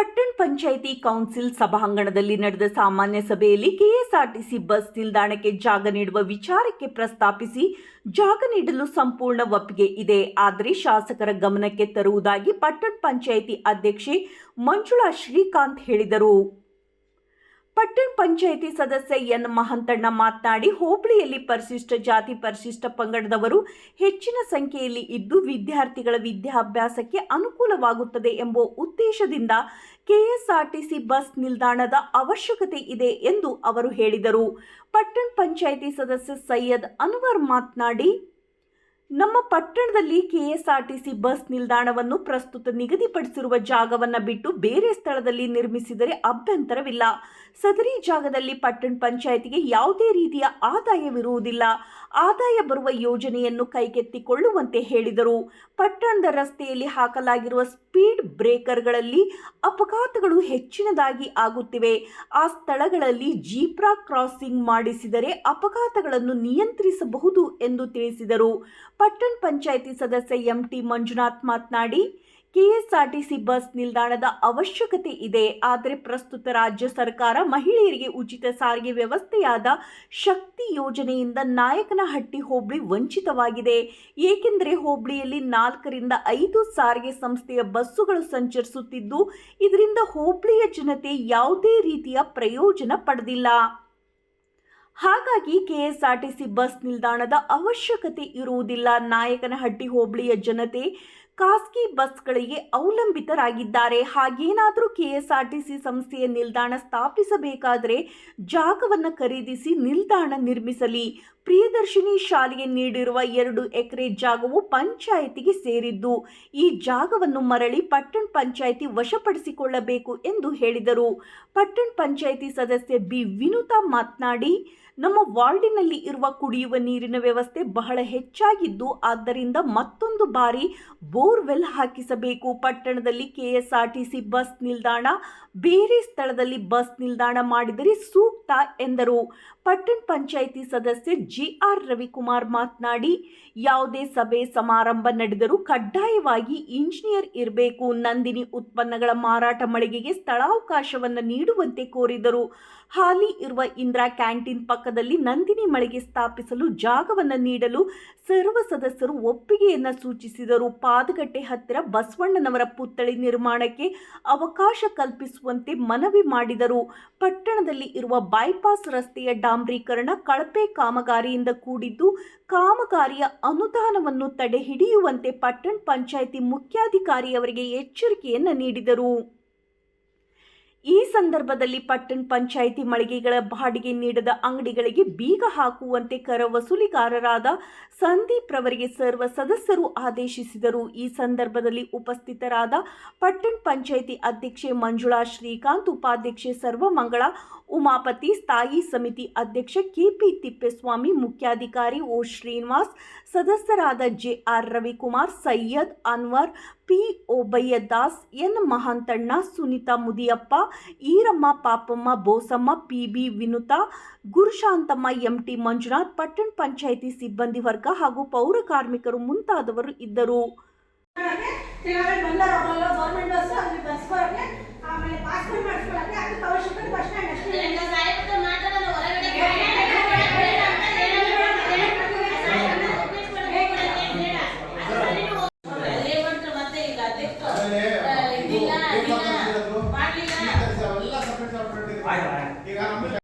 ಪಟ್ಟಣ ಪಂಚಾಯಿತಿ ಕೌನ್ಸಿಲ್ ಸಭಾಂಗಣದಲ್ಲಿ ನಡೆದ ಸಾಮಾನ್ಯ ಸಭೆಯಲ್ಲಿ ಕೆಎಸ್ಆರ್ಟಿಸಿ ಬಸ್ ನಿಲ್ದಾಣಕ್ಕೆ ಜಾಗ ನೀಡುವ ವಿಚಾರಕ್ಕೆ ಪ್ರಸ್ತಾಪಿಸಿ ಜಾಗ ನೀಡಲು ಸಂಪೂರ್ಣ ಒಪ್ಪಿಗೆ ಇದೆ. ಆದರೆ ಶಾಸಕರ ಗಮನಕ್ಕೆ ತರುವುದಾಗಿ ಪಟ್ಟಣ ಪಂಚಾಯಿತಿ ಅಧ್ಯಕ್ಷೆ ಮಂಜುಳಾ ಶ್ರೀಕಾಂತ್ ಹೇಳಿದರು. ಪಟ್ಟಣ ಪಂಚಾಯಿತಿ ಸದಸ್ಯ ಎನ್ ಮಹಂತಣ್ಣ ಮಾತನಾಡಿ, ಹೋಬಳಿಯಲ್ಲಿ ಪರಿಶಿಷ್ಟ ಜಾತಿ ಪರಿಶಿಷ್ಟ ಪಂಗಡದವರು ಹೆಚ್ಚಿನ ಸಂಖ್ಯೆಯಲ್ಲಿ ಇದ್ದು ವಿದ್ಯಾರ್ಥಿಗಳ ವಿದ್ಯಾಭ್ಯಾಸಕ್ಕೆ ಅನುಕೂಲವಾಗುತ್ತದೆ ಎಂಬ ಉದ್ದೇಶದಿಂದ ಕೆಎಸ್ಆರ್ಟಿಸಿ ಬಸ್ ನಿಲ್ದಾಣದ ಅವಶ್ಯಕತೆ ಇದೆ ಎಂದು ಅವರು ಹೇಳಿದರು. ಪಟ್ಟಣ ಪಂಚಾಯಿತಿ ಸದಸ್ಯ ಸೈಯದ್ ಅನ್ವರ್ ಮಾತನಾಡಿ ನಮ್ಮ ಪಟ್ಟಣದಲ್ಲಿ ಕೆಎಸ್ಆರ್ಟಿಸಿ ಬಸ್ ನಿಲ್ದಾಣವನ್ನು ಪ್ರಸ್ತುತ ನಿಗದಿಪಡಿಸಿರುವ ಜಾಗವನ್ನು ಬಿಟ್ಟು ಬೇರೆ ಸ್ಥಳದಲ್ಲಿ ನಿರ್ಮಿಸಿದರೆ ಅಭ್ಯಂತರವಿಲ್ಲ. ಸದರಿ ಜಾಗದಲ್ಲಿ ಪಟ್ಟಣ ಪಂಚಾಯಿತಿಗೆ ಯಾವುದೇ ರೀತಿಯ ಆದಾಯವಿರುವುದಿಲ್ಲ. ಆದಾಯ ಬರುವ ಯೋಜನೆಯನ್ನು ಕೈಗೆತ್ತಿಕೊಳ್ಳುವಂತೆ ಹೇಳಿದರು. ಪಟ್ಟಣದ ರಸ್ತೆಯಲ್ಲಿ ಹಾಕಲಾಗಿರುವ ಸ್ಪೀಡ್ ಬ್ರೇಕರ್ಗಳಲ್ಲಿ ಅಪಘಾತಗಳು ಹೆಚ್ಚಿನದಾಗಿ ಆಗುತ್ತಿವೆ. ಆ ಸ್ಥಳಗಳಲ್ಲಿ ಜೀಪ್ರಾ ಕ್ರಾಸಿಂಗ್ ಮಾಡಿಸಿದರೆ ಅಪಘಾತಗಳನ್ನು ನಿಯಂತ್ರಿಸಬಹುದು ಎಂದು ತಿಳಿಸಿದರು. ಪಟ್ಟಣ ಪಂಚಾಯಿತಿ ಸದಸ್ಯ ಎಂಟಿ ಮಂಜುನಾಥ್ ಮಾತನಾಡಿ, ಕೆಎಸ್ಆರ್ಟಿಸಿ ಬಸ್ ನಿಲ್ದಾಣದ ಅವಶ್ಯಕತೆ ಇದೆ. ಆದರೆ ಪ್ರಸ್ತುತ ರಾಜ್ಯ ಸರ್ಕಾರ ಮಹಿಳೆಯರಿಗೆ ಉಚಿತ ಸಾರಿಗೆ ವ್ಯವಸ್ಥೆಯಾದ ಶಕ್ತಿ ಯೋಜನೆಯಿಂದ ನಾಯಕನಹಟ್ಟಿ ಹೋಬಳಿ ವಂಚಿತವಾಗಿದೆ. ಏಕೆಂದರೆ ಹೋಬಳಿಯಲ್ಲಿ ನಾಲ್ಕರಿಂದ ಐದು ಸಾರಿಗೆ ಸಂಸ್ಥೆಯ ಬಸ್ಸುಗಳು ಸಂಚರಿಸುತ್ತಿದ್ದು, ಇದರಿಂದ ಹೋಬಳಿಯ ಜನತೆ ಯಾವುದೇ ರೀತಿಯ ಪ್ರಯೋಜನ ಪಡೆದಿಲ್ಲ. ಹಾಗಾಗಿ ಕೆಎಸ್ಆರ್ಟಿಸಿ ಬಸ್ ನಿಲ್ದಾಣದ ಅವಶ್ಯಕತೆ ಇರುವುದಿಲ್ಲ. ನಾಯಕನಹಟ್ಟಿ ಹೋಬಳಿಯ ಜನತೆ ಖಾಸಗಿ ಬಸ್ಗಳಿಗೆ ಅವಲಂಬಿತರಾಗಿದ್ದಾರೆ. ಹಾಗೇನಾದರೂ ಕೆಎಸ್ಆರ್ಟಿಸಿ ಸಂಸ್ಥೆಯ ನಿಲ್ದಾಣ ಸ್ಥಾಪಿಸಬೇಕಾದರೆ ಜಾಗವನ್ನು ಖರೀದಿಸಿ ನಿಲ್ದಾಣ ನಿರ್ಮಿಸಲಿ. ಪ್ರಿಯದರ್ಶಿನಿ ಶಾಲೆಗೆ ನೀಡಿರುವ ಎರಡು ಎಕರೆ ಜಾಗವು ಪಂಚಾಯಿತಿಗೆ ಸೇರಿದ್ದು, ಈ ಜಾಗವನ್ನು ಮರಳಿ ಪಟ್ಟಣ ಪಂಚಾಯಿತಿ ವಶಪಡಿಸಿಕೊಳ್ಳಬೇಕು ಎಂದು ಹೇಳಿದರು. ಪಟ್ಟಣ ಪಂಚಾಯಿತಿ ಸದಸ್ಯ ಬಿ. ವಿನುತಾ ಮಾತನಾಡಿ ನಮ್ಮ ವಾರ್ಡಿನಲ್ಲಿ ಇರುವ ಕುಡಿಯುವ ನೀರಿನ ವ್ಯವಸ್ಥೆ ಬಹಳ ಹೆಚ್ಚಾಗಿದ್ದು, ಆದ್ದರಿಂದ ಮತ್ತೊಂದು ಬಾರಿ ಬೋರ್ವೆಲ್ ಹಾಕಿಸಬೇಕು. ಪಟ್ಟಣದಲ್ಲಿ ಕೆಎಸ್ಆರ್ಟಿಸಿ ಬಸ್ ನಿಲ್ದಾಣ, ಬೇರೆ ಸ್ಥಳದಲ್ಲಿ ಬಸ್ ನಿಲ್ದಾಣ ಮಾಡಿದರೆ ಸೂಕ್ತ ಎಂದರು. ಪಟ್ಟಣ ಪಂಚಾಯಿತಿ ಸದಸ್ಯ ಜಿಆರ್ ರವಿಕುಮಾರ್ ಮಾತನಾಡಿ, ಯಾವುದೇ ಸಭೆ ಸಮಾರಂಭ ನಡೆದರೂ ಕಡ್ಡಾಯವಾಗಿ ಇಂಜಿನಿಯರ್ ಇರಬೇಕು. ನಂದಿನಿ ಉತ್ಪನ್ನಗಳ ಮಾರಾಟ ಮಳಿಗೆಗೆ ಸ್ಥಳಾವಕಾಶವನ್ನು ನೀಡುವಂತೆ ಕೋರಿದರು. ಹಾಲಿ ಇರುವ ಇಂದಿರಾ ಕ್ಯಾಂಟೀನ್ ಪಕ್ಕದಲ್ಲಿ ನಂದಿನಿ ಮಳಿಗೆ ಸ್ಥಾಪಿಸಲು ಜಾಗವನ್ನು ನೀಡಲು ಸರ್ವ ಸದಸ್ಯರು ಒಪ್ಪಿಗೆಯನ್ನು ಸೂಚಿಸಿದರು. ಪಾದಗಟ್ಟೆ ಹತ್ತಿರ ಬಸವಣ್ಣನವರ ಪುತ್ಥಳಿ ನಿರ್ಮಾಣಕ್ಕೆ ಅವಕಾಶ ಕಲ್ಪಿಸುವಂತೆ ಮನವಿ ಮಾಡಿದರು. ಪಟ್ಟಣದಲ್ಲಿ ಇರುವ ಬೈಪಾಸ್ ರಸ್ತೆಯ ಡಾಂಬ್ರೀಕರಣ ಕಳಪೆ ಕಾಮಗಾರಿಯಿಂದ ಕೂಡಿದ್ದು, ಕಾಮಗಾರಿಯ ಅನುದಾನವನ್ನು ತಡೆಹಿಡಿಯುವಂತೆ ಪಟ್ಟಣ ಪಂಚಾಯಿತಿ ಮುಖ್ಯಾಧಿಕಾರಿಯವರಿಗೆ ಎಚ್ಚರಿಕೆಯನ್ನು ನೀಡಿದರು. ಈ ಸಂದರ್ಭದಲ್ಲಿ ಪಟ್ಟಣ ಪಂಚಾಯಿತಿ ಮಳಿಗೆಗಳ ಬಾಡಿಗೆ ನೀಡದ ಅಂಗಡಿಗಳಿಗೆ ಬೀಗ ಹಾಕುವಂತೆ ಕರ ವಸೂಲಿಗಾರರಾದ ಸಂದೀಪ್ ರವರಿಗೆ ಸರ್ವ ಸದಸ್ಯರು ಆದೇಶಿಸಿದರು. ಈ ಸಂದರ್ಭದಲ್ಲಿ ಉಪಸ್ಥಿತರಾದ ಪಟ್ಟಣ ಪಂಚಾಯಿತಿ ಅಧ್ಯಕ್ಷೆ ಮಂಜುಳಾ ಶ್ರೀಕಾಂತ್, ಉಪಾಧ್ಯಕ್ಷೆ ಸರ್ವಮಂಗಳ, ಉಮಾಪತಿ ಸ್ಥಾಯಿ ಸಮಿತಿ ಅಧ್ಯಕ್ಷ ಕೆಪಿ ತಿಪ್ಪೇಸ್ವಾಮಿ, ಮುಖ್ಯಾಧಿಕಾರಿ ಓ ಶ್ರೀನಿವಾಸ್, ಸದಸ್ಯರಾದ J R Ravikumar, Syed Anwar, P Obaiah Das, N Mahantanna, Sunita Mudiyappa Eramma Papamma Bosamma P B Vinuta Gurushantamma MT Manjunath ಪಟ್ಟಣ ಪಂಚಾಯಿತಿ ಸಿಬ್ಬಂದಿ ವರ್ಗ ಹಾಗೂ ಪೌರ ಕಾರ್ಮಿಕರು ಮುಂತಾದವರು ಇದ್ದರು. ತಿರ್ಗಾಡಿ